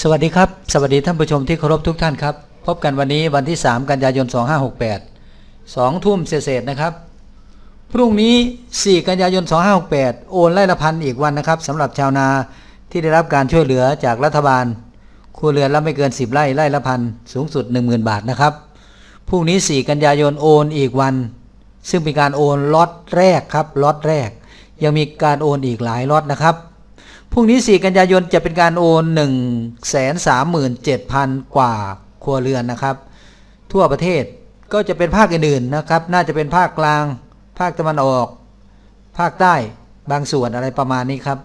สวัสดีครับ สวัสดีท่านผู้ชมที่เคารพทุกท่านครับ พบกันวันนี้วันที่ 3 กันยายน 2568 2 ทุ่มเศษนะครับ พรุ่งนี้ 4 กันยายน 2568 โอนไล่ละพันอีกวันนะครับสำหรับชาวนาที่ได้รับการช่วยเหลือจากรัฐบาลครัวเรือนละไม่เกิน 10 ไร่ไร่ละพันสูงสุด 10,000 บาทนะครับ พรุ่งนี้ 4 กันยายนโอนอีกวัน ซึ่งเป็นการโอนล็อตแรกครับล็อตแรก ยังมีการโอนอีกหลายล็อตนะครับ พรุ่งนี้ 4 กันยายนจะเป็นการโอน1 3 7 0 0 0 กว่าครัวเรือนนะครับ ทั่วประเทศก็จะเป็นภาคอื่นๆนะครับ น่าจะเป็นภาคกลาง ภาคตะวันออก ภาคใต้บางส่วนอะไรประมาณนี้ครับ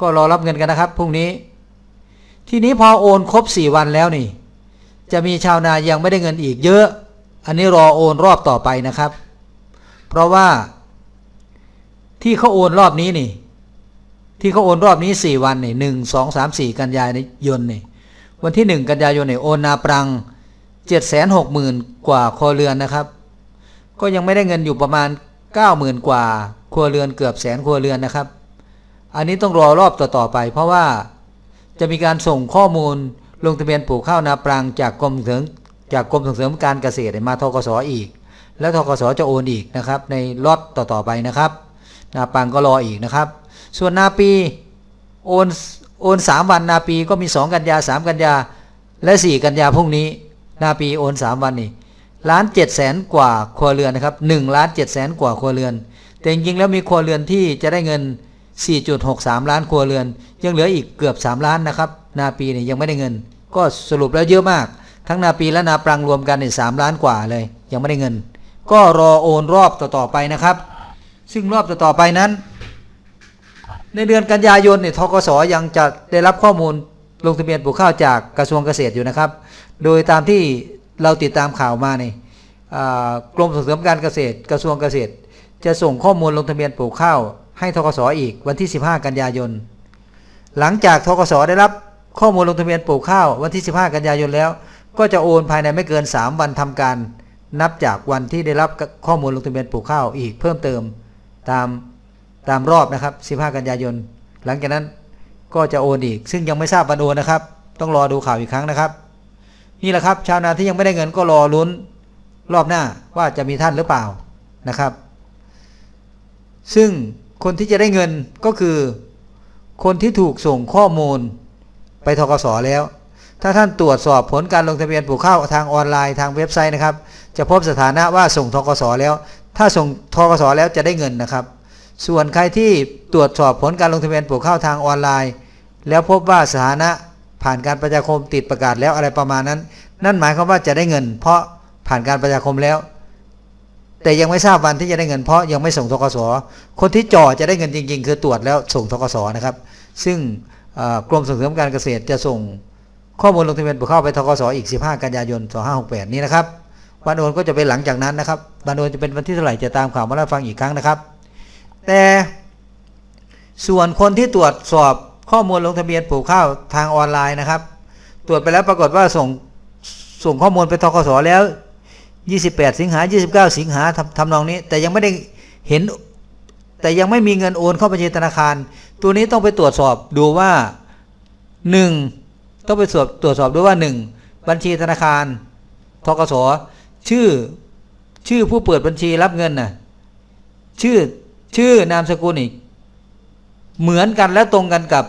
ก็รอรับเงินกันนะครับพรุ่งนี้ ทีนี้พอโอนครบ 4 วันแล้วนี่ จะมีชาวนายังไม่ได้เงินอีกเยอะ อันนี้รอโอนรอบต่อไปนะครับ เพราะว่าที่เขาโอนรอบนี้นี่ ที่เขาโอนรอบนี้4วันนี่หนึ่งสองสามสี่กันยายนนี่วันที่1กันยายนนี่โอนนาปรัง7 6 0 0 0 0กว่าครัวเรือนนะครับ ก็ยังไม่ได้เงินอยู่ประมาณ90,000กว่าครัวเรือนเกือบแสนครัวเรือนนะครับ อันนี้ต้องรอรอบต่อๆไป เพราะว่าจะมีการส่งข้อมูลลงทะเบียนปลูกข้าวนาปรังจากกรมส่งเสริมจากกรมส่งเสริมการเกษตรมาทกสออีก แล้วทกสจะโอนอีกนะครับ ในล็อตต่อๆไปนะครับนาปรังก็รออีกนะครับ ส่วนนาปีโอนโอนสามวันนาปีก็มี2กันยา3กันยาและ4กันยาพรุ่งนี้ นาปีโอน3วันนี่ล้านเจ็ดแสนกว่าครัวเรือนนะครับ1ล้านเจ็ดแสนกว่าครัวเรือน แต่จริงๆแล้วมีครัวเรือนที่จะได้เงิน 4.63 ล้านครัวเรือน ยังเหลืออีกเกือบ 3 ล้านนะครับ นาปีเนี่ยยังไม่ได้เงิน ก็สรุปแล้วเยอะมาก ทั้งนาปีและนาปรังรวมกันเนี่ยสล้านกว่าเลย ยังไม่ได้เงิน ก็รอโอนรอบต่อๆไปนะครับ ซึ่งรอบต่อๆไปนั้น ในเดือนกันยายนเนี่ยทกสยังจะได้รับข้อมูลลงทะเบียนปลูกข้าวจากกระทรวงเกษตรอยู่นะครับ โดยตามที่เราติดตามข่าวมาเนี่ยกรมส่งเสริมการเกษตรกระทรวงเกษตร จะส่งข้อมูลลงทะเบียนปลูกข้าวให้ทกสอีกวันที่ 15 กันยายน หลังจากทกสได้รับข้อมูลลงทะเบียนปลูกข้าววันที่ 15 กันยายนแล้ว ก็จะโอนภายในไม่เกิน 3 วันทำการ นับจากวันที่ได้รับข้อมูลลงทะเบียนปลูกข้าวอีกเพิ่มเติม ตาม ตามรอบนะครับ 15 กันยายน หลังจากนั้นก็จะโอนอีก ซึ่งยังไม่ทราบวันโอนนะครับ ต้องรอดูข่าวอีกครั้งนะครับ นี่แหละครับ ชาวนาที่ยังไม่ได้เงินก็รอลุ้นรอบหน้าว่าจะมีท่านหรือเปล่านะครับ ซึ่งคนที่จะได้เงินก็คือ คนที่ถูกส่งข้อมูลไปทกสแล้ว ถ้าท่านตรวจสอบผลการลงทะเบียนปลูกข้าวทางออนไลน์ทางเว็บไซต์นะครับ จะพบสถานะว่าส่งทกสแล้ว ถ้าส่งทกสแล้วจะได้เงินนะครับ ส่วนใครที่ตรวจสอบผลการลงทะเบียนปลูกข้าวทางออนไลน์ แล้วพบว่าสถานะผ่านการประชาคมติดประกาศแล้วอะไรประมาณนั้น นั่นหมายความว่าจะได้เงิน เพราะผ่านการประชาคมแล้ว แต่ยังไม่ทราบวันที่จะได้เงินเพราะยังไม่ส่งทกสคนที่จ่อจะได้เงินจริง ๆ คือตรวจแล้วส่งทกสนะครับ ซึ่งกรมส่งเสริมการเกษตรจะส่งข้อมูลลงทะเบียนปลูกข้าวไปทกสอีก 15 กันยายน 2568 นี้นะครับวันโอนก็จะเป็นหลังจากนั้นนะครับวันโอนจะเป็นวันที่เท่าไหร่จะตามข่าวมาแล้วฟังอีกครั้งนะครับ แต่ส่วนคนที่ตรวจสอบข้อมูลลงทะเบียนปลูกข้าวทางออนไลน์นะครับ ตรวจไปแล้วปรากฏว่าส่งส่งข้อมูลไปทกสแล้ว 28 สิงหา 29 สิงหาทำทำนองนี้ แต่ยังไม่ได้เห็น แต่ยังไม่มีเงินโอนเข้าบัญชีธนาคาร ตัวนี้ต้องไปตรวจสอบดูว่า 1. ต้องไปตรวจตรวจสอบดูว่า 1. บัญชีธนาคารทกสชื่อชื่อผู้เปิดบัญชีรับเงินน่ะชื่อ ชื่อนามสกุลอีก เหมือนกันและตรงกันกับ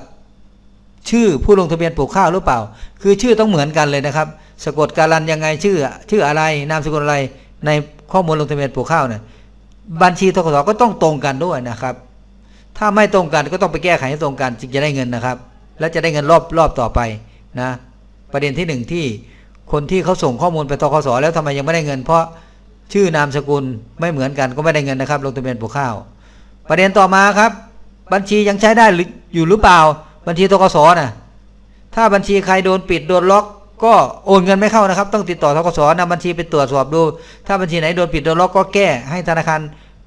ชื่อผู้ลงทะเบียนปลูกข้าวหรือเปล่า คือชื่อต้องเหมือนกันเลยนะครับ สะกดการันยังไงชื่อ ชื่ออะไร นามสกุลอะไร ในข้อมูลลงทะเบียนปลูกข้าวเนี่ยบัญชีทกสก็ต้องตรงกันด้วยนะครับ ถ้าไม่ตรงกันก็ต้องไปแก้ไขให้ตรงกันจึงจะได้เงินนะครับ และจะได้เงินรอบรอบต่อไปนะ ประเด็นที่หนึ่งที่คนที่เขาส่งข้อมูลไปทกสแล้วทำไมยังไม่ได้เงิน เพราะชื่อนามสกุลไม่เหมือนกันก็ไม่ได้เงินนะครับ ลงทะเบียนปลูกข้าว ประเด็นต่อมาครับ บัญชียังใช้ได้อยู่หรือเปล่า บัญชีทกสน่ะ ถ้าบัญชีใครโดนปิดโดนล็อกก็โอนเงินไม่เข้านะครับ ต้องติดต่อทกสนำบัญชีไปตรวจสอบดู ถ้าบัญชีไหนโดนปิดโดนล็อกก็แก้ให้ธนาคาร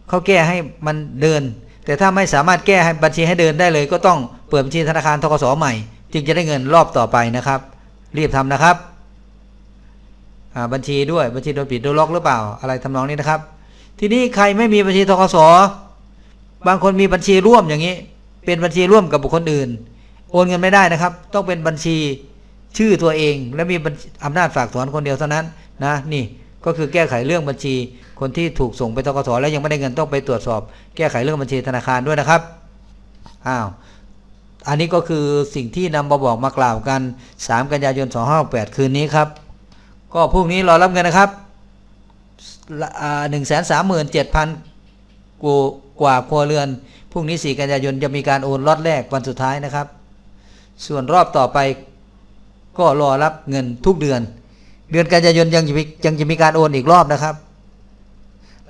เขาแก้ให้มันเดิน แต่ถ้าไม่สามารถแก้ให้บัญชีให้เดินได้เลย ก็ต้องเปิดบัญชีธนาคารทกสใหม่ จึงจะได้เงินรอบต่อไปนะครับ รีบทำนะครับบัญชีด้วยบัญชีโดนปิดโดนล็อกหรือเปล่าอะไรทำนองนี้นะครับ ทีนี้ใครไม่มีบัญชีทกส บางคนมีบัญชีร่วมอย่างนี้ เป็นบัญชีร่วมกับบุคคลอื่น โอนเงินไม่ได้นะครับ ต้องเป็นบัญชีชื่อตัวเอง และมีอำนาจฝากถอนคนเดียวเท่านั้นนะนี่ก็คือแก้ไขเรื่องบัญชี คนที่ถูกส่งไปทกสแล้วยังไม่ได้เงินต้องไปตรวจสอบ แก้ไขเรื่องบัญชีธนาคารด้วยนะครับอ้าวอันนี้ก็คือสิ่งที่นำมาบอกมากล่าวกัน 3 กันยายน2568คืนนี้ครับ ก็พรุ่งนี้รอรับเงินนะครับหนึ่งแสนสามหมื่นเจ็ดพันก กว่าครัวเรือนพรุ่งนี้4กันยายนจะมีการโอนล็อตแรกวันสุดท้ายนะครับ ส่วนรอบต่อไปก็รอรับเงินทุกเดือน เดือนกันยายนยังจะมียังจะมีการโอนอีกรอบนะครับ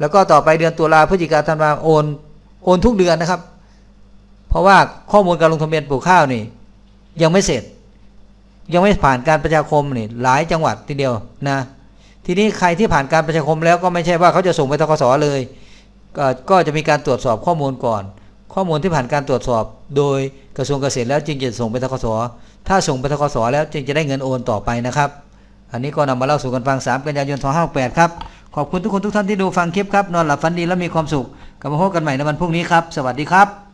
แล้วก็ต่อไปเดือนตุลาพฤศจิกาธันวาโอนโอนทุกเดือนนะครับ เพราะว่าข้อมูลการลงทะเบียนปลูกข้าวนี่ ยังไม่เสร็จ ยังไม่ผ่านการประชาคมนี่หลายจังหวัดทีเดียวนะทีนี้ใครที่ผ่านการประชาคมแล้วก็ไม่ใช่ว่าเขาจะส่งไปทกสเลย กก็จะมีการตรวจสอบข้อมูลก่อน ข้อมูลที่ผ่านการตรวจสอบ โดยกระทรวงเกษตรแล้วจึงจะส่งไปทกศถ้าส่งไปทกศแล้วจึงจะได้เงินโอนต่อไปนะครับ อันนี้ก็นำมาเล่าสู่กันฟัง 3 กันยายน 2568 ครับ ขอบคุณทุกคนทุกท่านที่ดูฟังคลิปครับ นอนหลับฝันดีและมีความสุขกลับมาพบกันใหม่ในวันพรุ่งนี้ครับ สวัสดีครับ